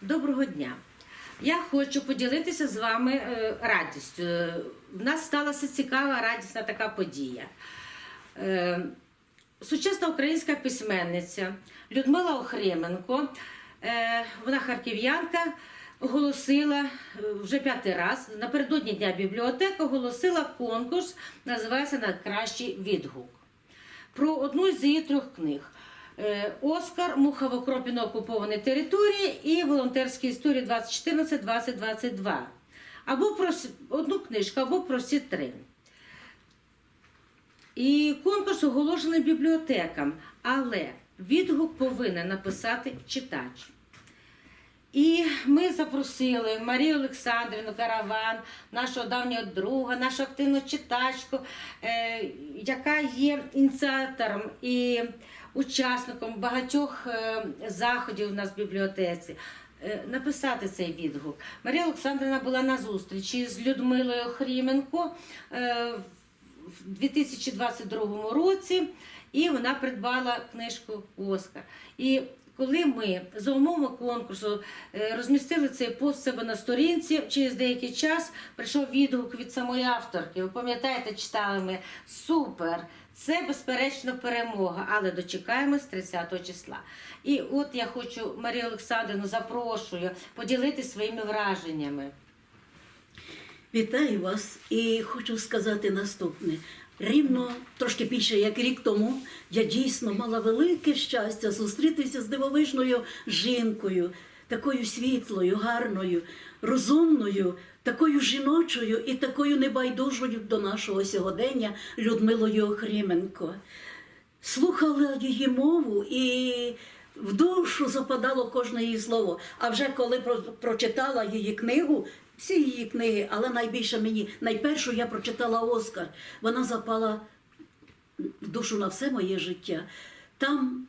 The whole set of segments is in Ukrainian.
Доброго дня. Я хочу поділитися з вами е, радістю. В нас сталася цікава радісна така подія. Е, Сучасна українська письменниця Людмила Охременко, е, вона харків'янка, оголосила е, вже п'ятий раз напередодні Дня бібліотек оголосила конкурс, називається Найкращий відгук про одну з її трьох книг. Е, Оскар, Муха в окропі на окупованій території і волонтерські історії 2014-2022. Або про одну книжку, або про всі три. І конкурс оголошений бібліотекам, але відгук повинен написати читач. І ми запросили Марію Олександрівну Караван, нашого давнього друга, нашу активну читачку, е, яка є ініціатором і учасником багатьох е, заходів у нас в бібліотеці. е, Написати цей відгук. Марія Олександрівна була на зустрічі з Людмилою Хріменко е, в 2022 році, і вона придбала книжку Оскар. І коли ми за умовами конкурсу розмістили цей пост себе на сторінці, через деякий час прийшов відгук від самої авторки. Ви пам'ятаєте, читали ми супер! Це безперечно перемога, але дочекаємось 30 числа. І от я хочу Марію Олександрівну запрошую поділитися своїми враженнями. Вітаю вас і хочу сказати наступне. Рівно трошки більше як рік тому я дійсно мала велике щастя зустрітися з дивовижною жінкою, такою світлою, гарною, розумною, такою жіночою і такою небайдужою до нашого сьогодення Людмилою Охріменко. Слухала її мову і в душу западало кожне її слово. А вже коли про- прочитала її книгу, всі її книги, але найбільше мені, найпершу я прочитала Оскар. Вона запала в душу на все моє життя. Там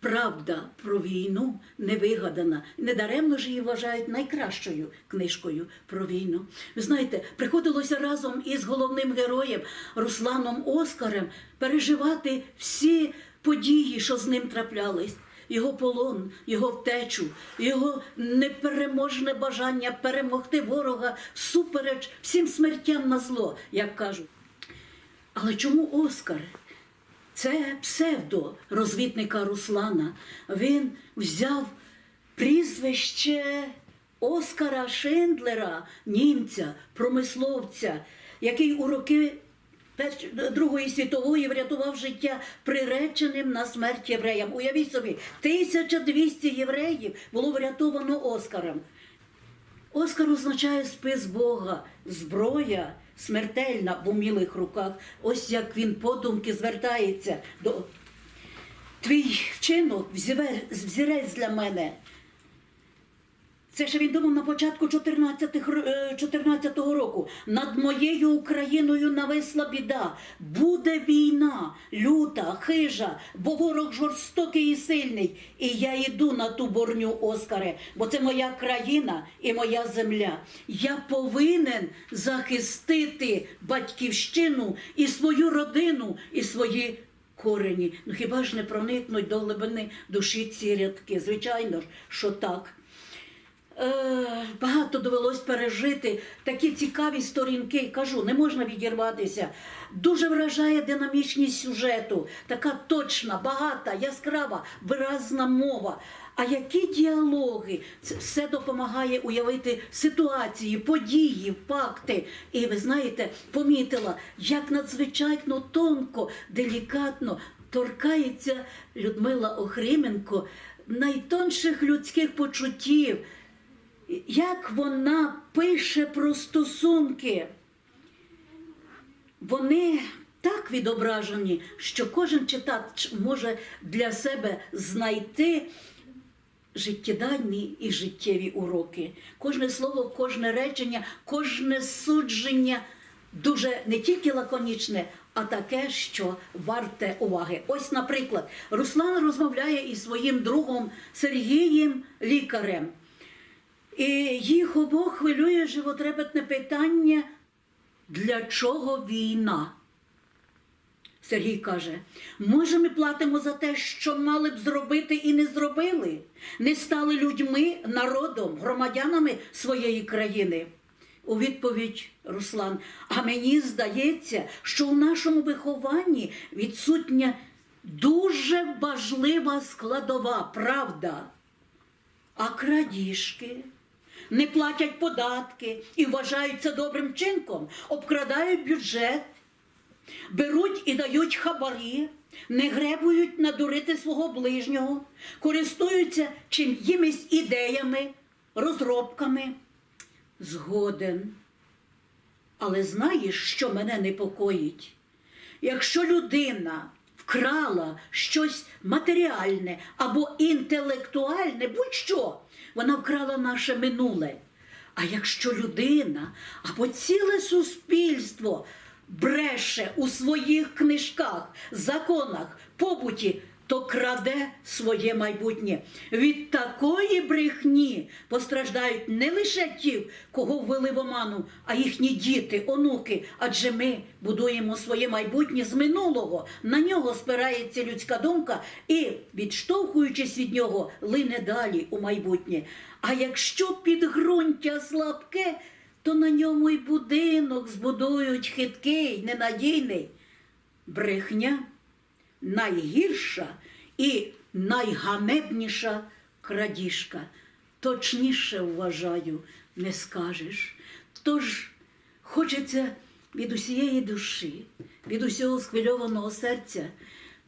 правда про війну не вигадана. Недаремно ж її вважають найкращою книжкою про війну. Ви знаєте, приходилося разом із головним героєм Русланом Оскарем переживати всі події, що з ним траплялись. Його полон, його втечу, його непереможне бажання перемогти ворога всупереч всім смертям на зло, як кажуть. Але чому Оскар? Це псевдо розвідника Руслана. Він взяв прізвище Оскара Шендлера, німця, промисловця, який у роки Другої світової врятував життя приреченим на смерть євреям. Уявіть собі, 1200 євреїв було врятовано Оскаром. Оскар означає спис Бога, зброя смертельна в умілих руках. Ось як він подумки звертається до твій вчинок, взірець для мене. Це ще він думав на початку 14-го 14-го року. Над моєю Україною нависла біда. Буде війна, люта, хижа, бо ворог жорстокий і сильний. І я йду на ту борню, Оскаре, бо це моя країна і моя земля. Я повинен захистити батьківщину і свою родину, і свої корені. Ну хіба ж не проникнуть до глибини душі ці рядки? Звичайно ж, що так. Е, багато довелось пережити такі цікаві сторінки. Кажу, не можна відірватися. Дуже вражає динамічність сюжету, така точна, багата, яскрава, виразна мова. А які діалоги? Це все допомагає уявити ситуації, події, факти. І ви знаєте, помітила, як надзвичайно тонко, делікатно торкається Людмила Охрименко найтонших людських почуттів як вона пише про стосунки. Вони так відображені, що кожен читач може для себе знайти життєдайні і життєві уроки. Кожне слово, кожне речення, кожне судження дуже не тільки лаконічне, а таке, що варте уваги. Ось, наприклад, Руслан розмовляє із своїм другом Сергієм лікарем. І їх обох хвилює животрепетне питання, для чого війна? Сергій каже: може, ми платимо за те, що мали б зробити і не зробили, не стали людьми, народом, громадянами своєї країни. У відповідь Руслан, а мені здається, що в нашому вихованні відсутня дуже важлива складова правда. А крадіжки не платять податки і вважаються добрим чинком, обкрадають бюджет, беруть і дають хабарі, не гребують надурити свого ближнього, користуються чим'їмись ідеями, розробками. Згоден. Але знаєш, що мене непокоїть? Якщо людина вкрала щось матеріальне або інтелектуальне, будь-що, вона вкрала наше минуле. А якщо людина або ціле суспільство бреше у своїх книжках, законах, побуті, то краде своє майбутнє. Від такої брехні постраждають не лише ті, кого ввели в оману, а їхні діти, онуки. Адже ми будуємо своє майбутнє з минулого. На нього спирається людська думка і, відштовхуючись від нього, лине далі у майбутнє. А якщо підґрунтя слабке, то на ньому й будинок збудують хиткий, ненадійний. Брехня найгірша і найганебніша крадіжка. Точніше вважаю, не скажеш. Тож хочеться від усієї душі, від усього схвильованого серця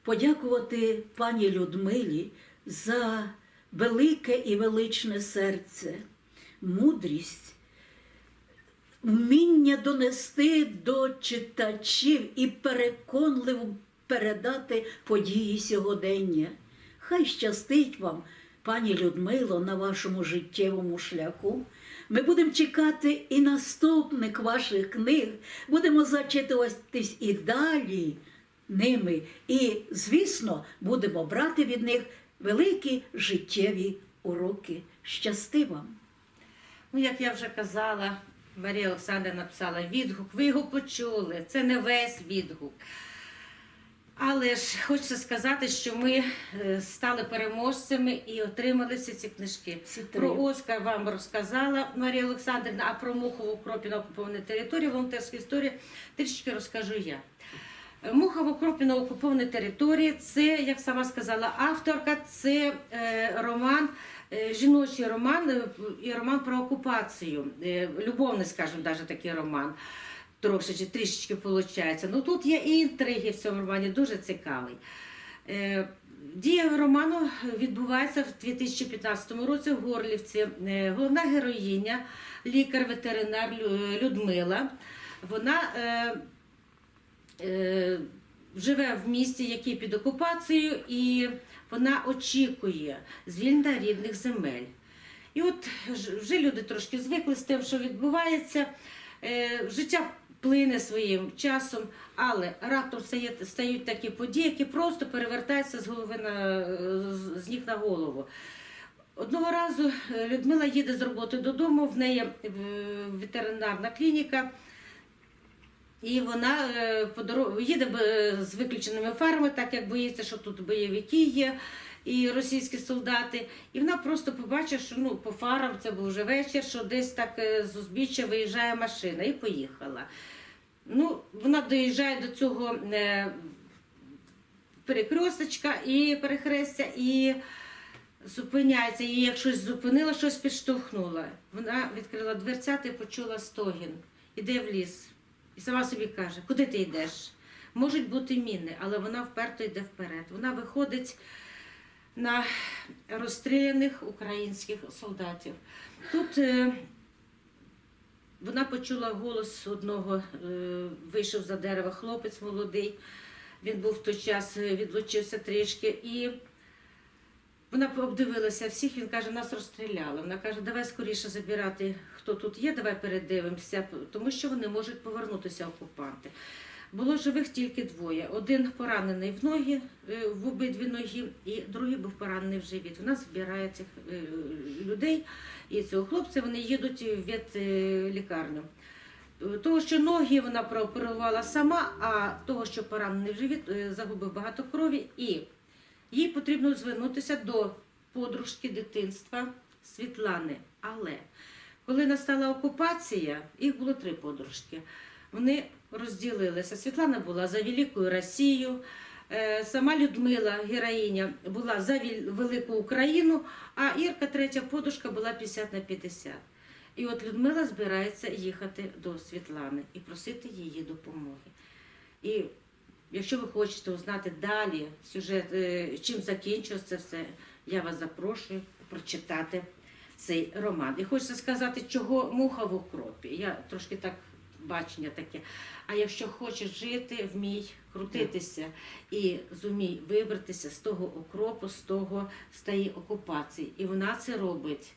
подякувати пані Людмилі за велике і величне серце, мудрість вміння донести до читачів і переконливо передати події сьогодення. Хай щастить вам, пані Людмило, на вашому життєвому шляху. Ми будемо чекати і наступних ваших книг, будемо зачитуватись і далі ними. І, звісно, будемо брати від них великі життєві уроки. Щасти вам! Ну, як я вже казала, Марія Олександра написала відгук. Ви його почули. Це не весь відгук. Але ж хочеться сказати, що ми е, стали переможцями і отримали всі ці книжки. Всі. Про Оскар вам розказала Марія Олександрівна, а про Мухову кропі на окупованій території, волонтерська історія, трішки розкажу я. Муха в окропі на окупованій території це, як сама сказала авторка, це е, роман, е, жіночий роман е, і роман про окупацію. Е, любовний, скажімо, навіть такий роман. Трошечки, трішечки виходить. Ну тут є і інтриги в цьому романі, дуже цікавий. Е, Дія роману відбувається в 2015 році в Горлівці. Е, Головна героїня, лікар-ветеринар Людмила. Вона е, живе в місті, який під окупацією, і вона очікує звільнення рідних земель. І от вже люди трошки звикли з тим, що відбувається. Життя плине своїм часом, але раптом стають такі події, які просто перевертаються з голови на з- ніг на голову. Одного разу е, Людмила їде з роботи додому, в неї е, ветеринарна клініка. І вона е, їде з виключеними фарами, так як боїться, що тут бойовики є і російські солдати. І вона просто побачила, що ну, по фарам це був вже вечір, що десь так е, з узбіччя виїжджає машина і поїхала. Ну, вона доїжджає до цього е, перекресточка і перехрестя, і зупиняється. Її як щось зупинило, щось підштовхнуло. Вона відкрила дверцята і почула стогін. Іде в ліс. І сама собі каже, куди ти йдеш? Можуть бути міни, але вона вперто йде вперед. Вона виходить на розстріляних українських солдатів. Тут е, вона почула голос одного, е, вийшов за дерева хлопець молодий. Він був в той час, е, відлучився трішки. І вона обдивилася всіх, він каже, нас розстріляли. Вона каже, давай скоріше забирати, хто тут є, давай передивимося, тому що вони можуть повернутися окупанти. Було живих тільки двоє. Один поранений в ноги, е, в обидві ноги, і другий був поранений в живіт. Вона збирає цих е, людей і цього хлопця, вони їдуть в ветлікарню. того, що ноги вона прооперувала сама, а того, що поранений в живіт, е, загубив багато крові, і їй потрібно звернутися до подружки дитинства Світлани. Але коли настала окупація, їх було три подружки. Вони розділилися. Світлана була за Велику Росію, е, сама Людмила, героїня, була за Велику Україну, а Ірка, третя подружка, була 50 на 50. І от Людмила збирається їхати до Світлани і просити її допомоги. І якщо ви хочете узнати далі сюжет, е, чим закінчилось це все, я вас запрошую прочитати цей роман. І хочеться сказати, чого муха в укропі. Я трошки так бачення таке. А якщо хочеш жити, вмій крутитися і зумій вибратися з того окропу, з того з тієї окупації. І вона це робить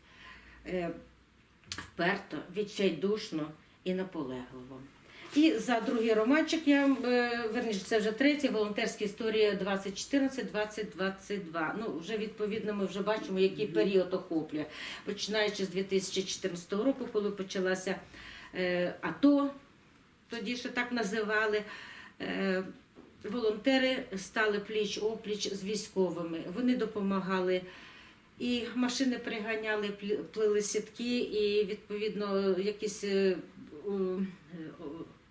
е, вперто, відчайдушно і наполегливо. І за другий романчик я е, верніше, це вже третій, волонтерська історія 2014-2022. Ну, вже відповідно ми вже бачимо, який період охоплює. Починаючи з 2014 року, коли почалася е, АТО, тоді ще так називали. Е, волонтери стали пліч-опліч з військовими. Вони допомагали. І машини приганяли, плели сітки, і відповідно якісь е, е,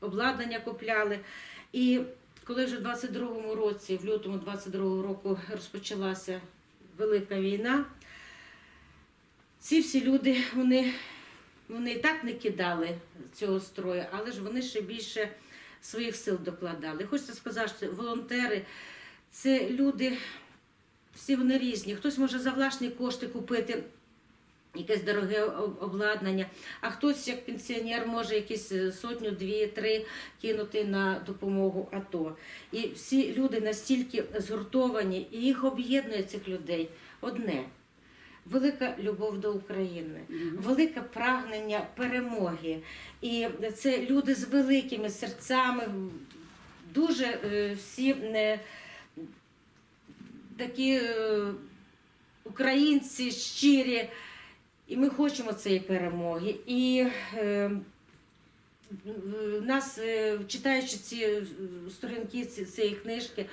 обладнання купляли. І коли вже в 22-му році, в лютому 22-го року розпочалася велика війна, ці всі люди, вони, вони і так не кидали цього строю, але ж вони ще більше своїх сил докладали. Хочеться сказати, що волонтери це люди, всі вони різні. Хтось може за власні кошти купити якесь дороге обладнання, а хтось, як пенсіонер, може якісь е, сотню, дві, три кинути на допомогу АТО. І всі люди настільки згуртовані, і їх об'єднує цих людей одне. Велика любов до України, велике прагнення перемоги. І це люди з великими серцями, дуже е, всі е, такі е, українці щирі. І ми хочемо цієї перемоги. І е, нас, читаючи ці сторінки цієї книжки,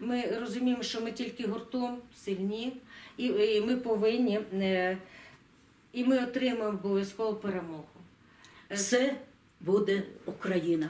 ми розуміємо, що ми тільки гуртом сильні, і, і ми повинні, е, і ми отримаємо обов'язково перемогу. Е, Все буде Україна.